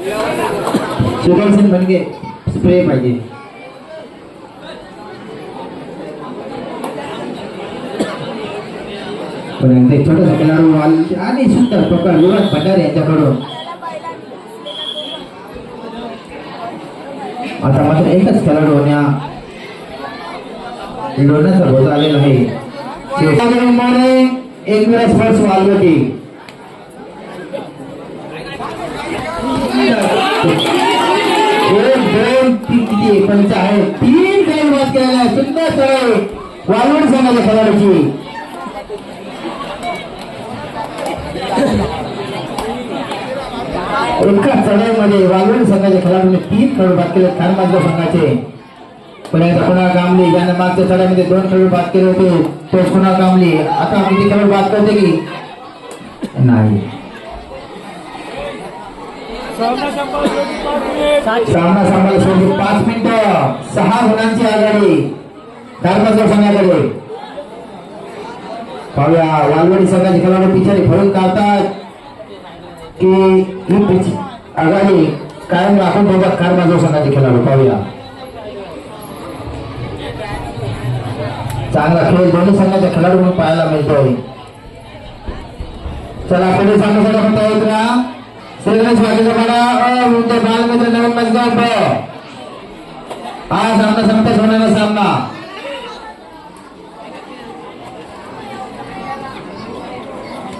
सुदर्शन बनगे म्हणजे स्प्रे पाहिजे. पर्यंत ते छोटस खेळाडू आणि सुंदर पकड युवराज भंडारे यांच्याकडून. आता मात्र एकच खेळाडू होण्या लोण्याचा भोज आलेला आहे. एक वेळा स्पर्श वालवटी दोन दोन तीन किती पंच आहे. तीन काही बाद केलेला आहे. सुंदर सर. वालवड संघाच्या खेळाडूची. एका चढाईमध्ये वालवड संघाच्या खेळाडूने तीन खेळाडू बाद केले ठाण माझ्या संघाचे. पण आता कामली याने मागच्या चढाईमध्ये दोन खेळाडू बाद केले होते तोच कुणा कामली? आता किती खेळाडू बाद करते की? नाही. सामना सामना शेवटी पाच मिनिटं. सहा गुणांची आघाडी. धर्माच्या संघाकडे पाहूया वालवडी संघाचे खेळाडू पिछाडी फळून काढतात. की ही पिच आघाडी कायम राखून ठेवतात कारमाजो संघाचे खेळाडू. पाहूया. चांगला खेळ दोन्ही संघाच्या म्हणून पाहायला मिळतोय. चला पुढे सांगण्यासाठी श्रीगणेश वाघेचा पाडा बालमित्र नवीन मजगाव हा सामना संपताच होणारा सामना.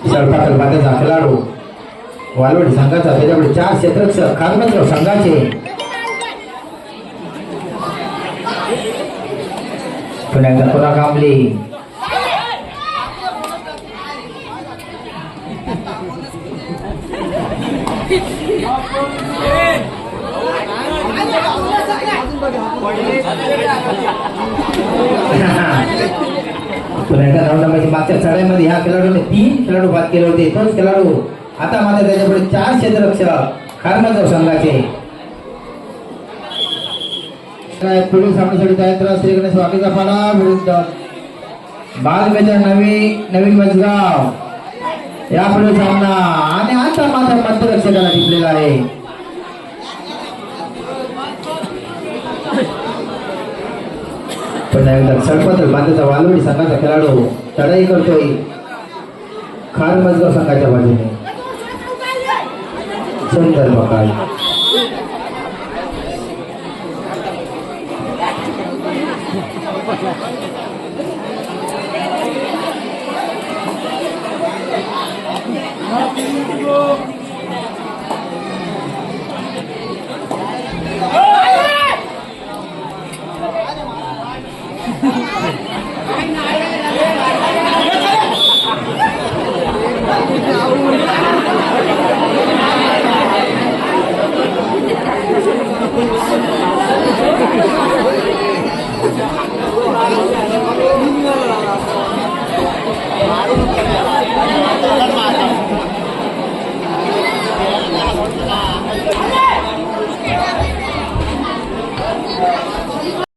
सरपाकल खेळाडू वालवडी संघाचा त्याच्याकडे चार क्षेत्रक्षक खारमंत्र संघाचे. पुण्याचा पुरा कामली. पुण्याच्या राऊंडामध्ये मागच्या चढाईमध्ये ह्या खेळाडूने तीन खेळाडू बाद केले होते. तोच खेळाडू आता मात्र त्याच्यापुढे चार क्षेत्ररक्षक खारमंत्र संघाचे. काय पुढील सामन्यासाठी तयार राहा वाकेचा विरुद्ध बालमेजर नवी नवीन मजगाव या पुढे सामना आणि आता आता मध्यरक्षकाला टिपलेला आहे. पुन्हा एकदा बांधचा वालवडी संघाचा खेळाडू चढाई करतोय. खार मजगाव संघाच्या बाजूने. सुंदर बकाल